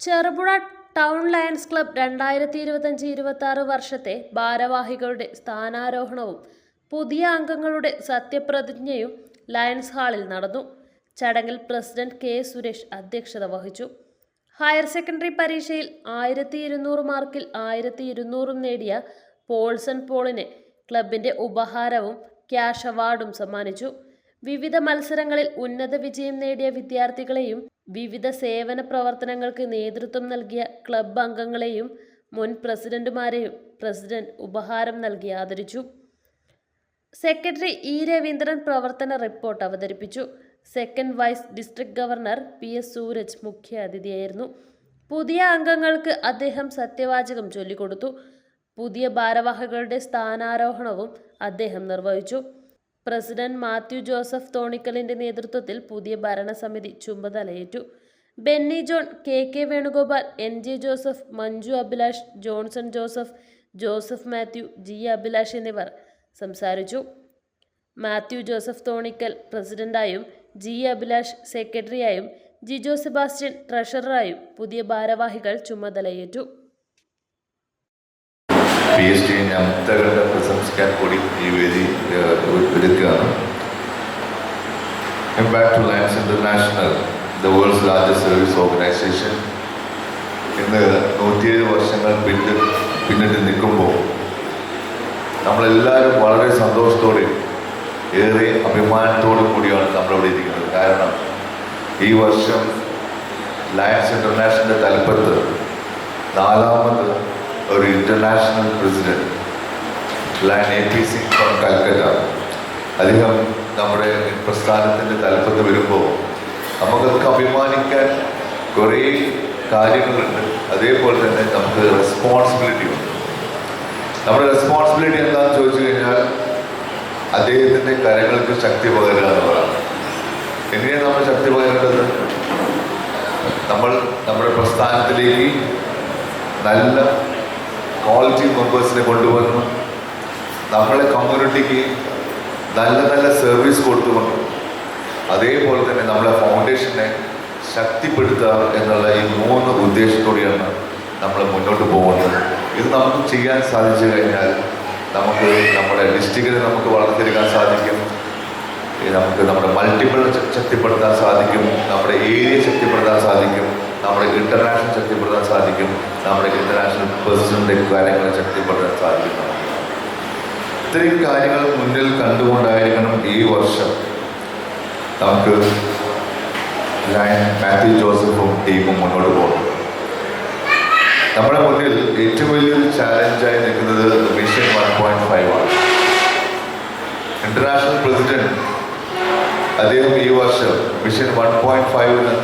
Cherupuzha town lions club രണ്ടായിരത്തി ഇരുപത്തഞ്ച് ഇരുപത്തി ആറ് വർഷത്തെ ഭാരവാഹികളുടെ സ്ഥാനാരോഹണവും പുതിയ അംഗങ്ങളുടെ സത്യപ്രതിജ്ഞയും ലയൺസ് ഹാളിൽ നടന്നു. ചടങ്ങിൽ പ്രസിഡന്റ് കെ സുരേഷ് അധ്യക്ഷത വഹിച്ചു. ഹയർ സെക്കൻഡറി പരീക്ഷയിൽ ആയിരത്തി ഇരുന്നൂറ് മാർക്കിൽ ആയിരത്തി ഇരുന്നൂറും നേടിയ പോൾസൺ പോളിന് ക്ലബിന്റെ ഉപഹാരവും ക്യാഷ് അവാർഡും സമ്മാനിച്ചു. വിവിധ മത്സരങ്ങളിൽ ഉന്നത വിജയം നേടിയ വിദ്യാർത്ഥികളെയും വിവിധ സേവന പ്രവർത്തനങ്ങൾക്ക് നേതൃത്വം നൽകിയ ക്ലബ് അംഗങ്ങളെയും മുൻ പ്രസിഡന്റുമാരെയും പ്രസിഡന്റ് ഉപഹാരം നൽകി ആദരിച്ചു. സെക്രട്ടറി ഇ രവീന്ദ്രൻ പ്രവർത്തന റിപ്പോർട്ട് അവതരിപ്പിച്ചു. Second vice district governor P S Sooraj മുഖ്യ അതിഥിയായിരുന്നു. പുതിയ അംഗങ്ങൾക്ക് അദ്ദേഹം സത്യവാചകം ചൊല്ലിക്കൊടുത്തു. പുതിയ ഭാരവാഹികളുടെ സ്ഥാനാരോഹണവും അദ്ദേഹം നിർവഹിച്ചു. പ്രസിഡന്റ് മാത്യു ജോസഫ് തോണിക്കലിന്റെ നേതൃത്വത്തിൽ പുതിയ ഭരണസമിതി ചുമതലയേറ്റു. Benny John K K Venugopal N J Joseph Manju Abhilash Johnson Joseph Joseph Mathew G Abhilash എന്നിവർ സംസാരിച്ചു. മാത്യു ജോസഫ് തോണിക്കൽ പ്രസിഡന്റായും ജി അഭിലാഷ് സെക്രട്ടറിയായും ജിജോ സെബാസ്റ്റ്യൻ ട്രഷററായും പുതിയ ഭാരവാഹികൾ ചുമതലയേറ്റു. പി എസ് ടി മുക്തകളുടെ പ്രശംസിക്കാൻ കൂടി ഈ വേദി ഒരുക്കുകയാണ്. Impact to Lions International the world's largest service organisation ഇന്ന് നൂറ്റിയേഴ് വർഷങ്ങൾ പിന്നിട്ട് പിന്നിട്ട് നിൽക്കുമ്പോൾ നമ്മളെല്ലാവരും വളരെ സന്തോഷത്തോടെയും അഭിമാനത്തോടും കൂടിയാണ് നമ്മളിവിടെ ഇരിക്കുന്നത്. കാരണം ഈ വർഷം ലയൻസ് ഇന്റർനാഷണലിന്റെ തലപ്പത്ത് നാലാമത് ഒരു international president lion A P Singh from Calcutta അദ്ദേഹം നമ്മുടെ പ്രസ്ഥാനത്തിന്റെ തലപ്പത്ത് വരുമ്പോൾ നമുക്കൊക്കെ അഭിമാനിക്കാൻ കുറേ കാര്യങ്ങളുണ്ട്. അതേപോലെ തന്നെ നമുക്ക് റെസ്പോൺസിബിലിറ്റി ഉണ്ട്. നമ്മുടെ റെസ്പോൺസിബിലിറ്റി എന്താണെന്ന് ചോദിച്ചു കഴിഞ്ഞാൽ അദ്ദേഹത്തിന്റെ കരങ്ങൾക്ക് ശക്തി പകരുക എന്നുള്ളതാണ് എങ്ങനെയാണ് നമ്മൾ ശക്തി പകരേണ്ടത്? നമ്മൾ നമ്മുടെ പ്രസ്ഥാനത്തിലേക്ക് നല്ല ക്വാളിറ്റി മെമ്പേഴ്സിനെ കൊണ്ടുവന്ന് നമ്മളെ കമ്മ്യൂണിറ്റിക്ക് നല്ല നല്ല സർവീസ് കൊടുത്തുകൊണ്ട് അതേപോലെ തന്നെ നമ്മളെ ഫൗണ്ടേഷനെ ശക്തിപ്പെടുത്തുക എന്നുള്ള ഈ മൂന്ന് ഉദ്ദേശത്തോടെയാണ് നമ്മൾ മുന്നോട്ട് പോകുന്നത്. ഇത് നമുക്ക് ചെയ്യാൻ സാധിച്ചു കഴിഞ്ഞാൽ നമുക്ക് നമ്മുടെ ഡിസ്ട്രിക്റ്റിനെ നമുക്ക് വളർത്തിയെടുക്കാൻ സാധിക്കും. നമുക്ക് നമ്മുടെ മൾട്ടിപ്പിൾ ശക്തിപ്പെടുത്താൻ സാധിക്കും. നമ്മുടെ ഏരിയ ശക്തിപ്പെടുത്താൻ സാധിക്കും. നമ്മുടെ ഇന്റർനാഷണൽ ശക്തിപ്പെടുത്താൻ സാധിക്കും. നമ്മുടെ ഇന്റർനാഷണൽ പേഴ്സണിന്റെ കാര്യങ്ങൾ ശക്തിപ്പെടുത്താൻ സാധിക്കും. ഇത്രയും കാര്യങ്ങൾ മുന്നിൽ കണ്ടുകൊണ്ടായിരിക്കണം ഈ വർഷം നമുക്ക് മാത്യു ജോസഫും ടീമും മുന്നോട്ട് പോകുന്നത്. നമ്മുടെ മുന്നിൽ ഏറ്റവും വലിയൊരു ചാലഞ്ചായി നിൽക്കുന്നത് മിഷൻ വൺ പോയിന്റ് ഫൈവ് ആണ്. ഇന്റർനാഷണൽ പ്രസിഡന്റ് അദ്ദേഹം ഈ വർഷം മിഷൻ വൺ പോയിന്റ് ഫൈവിന്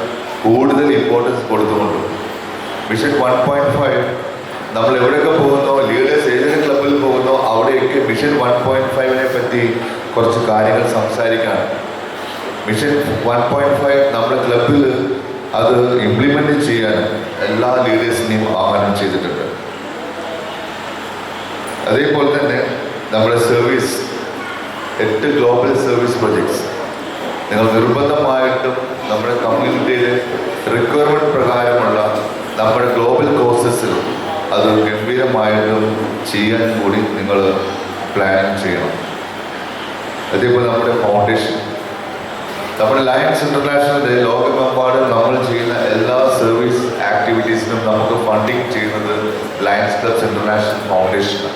കൂടുതൽ ഇമ്പോർട്ടൻസ് കൊടുത്തുകൊണ്ട് മിഷൻ വൺ പോയിന്റ് ഫൈവ് നമ്മൾ എവിടെയൊക്കെ പോകുന്നോ ലീഡേഴ്സ് ഏതൊക്കെ ക്ലബിൽ പോകുന്നോ അവിടെയൊക്കെ മിഷൻ വൺ പോയിന്റ് ഫൈവിനെ പറ്റി കുറച്ച് കാര്യങ്ങൾ സംസാരിക്കാണ്. മിഷൻ വൺ പോയിന്റ് ഫൈവ് നമ്മുടെ ക്ലബിൽ അത് ഇംപ്ലിമെന്റ് ചെയ്യാൻ എല്ലാ ലീഡേഴ്സിനെയും ആഹ്വാനം ചെയ്തിട്ടുണ്ട്. അതേപോലെ തന്നെ നമ്മുടെ സർവീസ് എട്ട് ഗ്ലോബൽ സർവീസ് പ്രൊജക്ട്സ് നിങ്ങൾ നിർബന്ധമായിട്ടും നമ്മുടെ കമ്മ്യൂണിറ്റിയിലെ റിക്വയർമെന്റ് പ്രകാരമുള്ള നമ്മുടെ ഗ്ലോബൽ കോഴ്സസിൽ അത് ഗംഭീരമായിട്ടും ചെയ്യാൻ കൂടി നിങ്ങൾ പ്ലാൻ ചെയ്യണം. അതേപോലെ നമ്മുടെ ഫൗണ്ടേഷൻ നമ്മുടെ ലയൻസ് ഇന്റർനാഷണലിന്റെ ലോകമെമ്പാടും നമ്മൾ ചെയ്യുന്ന എല്ലാ സർവീസ് ആക്ടിവിറ്റീസിനും നമുക്ക് ഫണ്ടിങ് ചെയ്യുന്നത് ലയൻസ് ക്ലബ്സ് ഇന്റർനാഷണൽ ഫൗണ്ടേഷനാണ്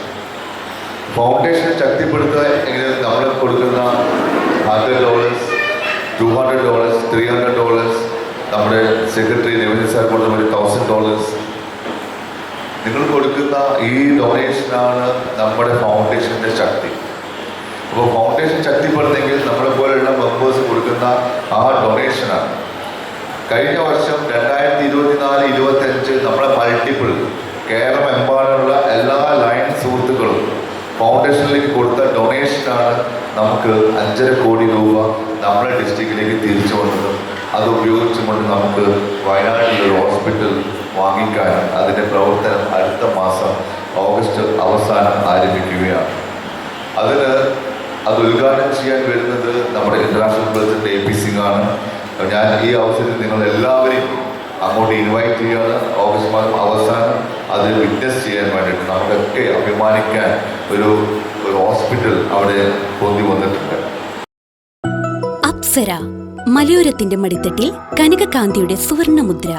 ഫൗണ്ടേഷൻ ശക്തിപ്പെടുത്തുക എങ്ങനെ? നമ്മൾ കൊടുക്കുന്ന hundred dollars two hundred dollars three hundred dollars നമ്മുടെ സെക്രട്ടറി രവീന്ദ്ര സാർ കൊടുക്കുന്ന ഒരു തൗസൻഡ് ഡോളേഴ്സ് നിങ്ങൾ കൊടുക്കുന്ന ഈ ഡൊണേഷനാണ് നമ്മുടെ ഫൗണ്ടേഷന്റെ ശക്തി. അപ്പോൾ ഫൗണ്ടേഷൻ ശക്തിപ്പെടുന്നെങ്കിൽ നമ്മളെ പോലെയുള്ള മെമ്പേഴ്സ് കൊടുക്കുന്ന ആ ഡൊണേഷനാണ് കഴിഞ്ഞ വർഷം രണ്ടായിരത്തി ഇരുപത്തിനാല് ഇരുപത്തി അഞ്ച് നമ്മളെ മൾട്ടിപ്പിൾ കേരളമെമ്പാടുള്ള എല്ലാ ലൈൻസ് സുഹൃത്തുക്കളും ഫൗണ്ടേഷനിലേക്ക് കൊടുത്ത ഡൊണേഷനാണ് നമുക്ക് അഞ്ചര കോടി രൂപ നമ്മുടെ ഡിസ്ട്രിക്റ്റിലേക്ക് തിരിച്ചു വന്നത്. അത് ഉപയോഗിച്ചുകൊണ്ട് നമുക്ക് വയനാട്ടിലൊരു ഹോസ്പിറ്റൽ വാങ്ങിക്കാൻ അതിന്റെ പ്രവർത്തനം അടുത്ത മാസം ഓഗസ്റ്റ് അവസാനം ആരംഭിക്കുകയാണ്. അതിന് അത് ഉദ്ഘാടനം ചെയ്യാൻ വരുന്നത് നമ്മുടെ international president A P Singh ആണ്. ഞാൻ ഈ അവസരത്തിൽ നിങ്ങൾ എല്ലാവരെയും അങ്ങോട്ട് ഇൻവൈറ്റ് ചെയ്യാതെ ഓഗസ്റ്റ് മാസം അവസാനം അത് വിറ്റ്നസ് ചെയ്യാൻ വേണ്ടിയിട്ട് നമുക്കൊക്കെ അഭിമാനിക്കാൻ ഒരു ഒരു ഹോസ്പിറ്റൽ അവിടെ പൊന്തി വന്നിട്ടുണ്ട്. അപ്സര മലയോരത്തിന്റെ മടിത്തട്ടിൽ കനകകാന്തിയുടെ സുവർണമുദ്ര.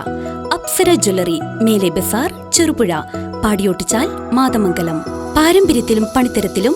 അപ്സര ജ്വല്ലറി മേലെ ബസാർ ചെറുപുഴ പാടിയോട്ടിച്ചാൽ മാതമംഗലം. പാരമ്പര്യത്തിലും പണിത്തരത്തിലും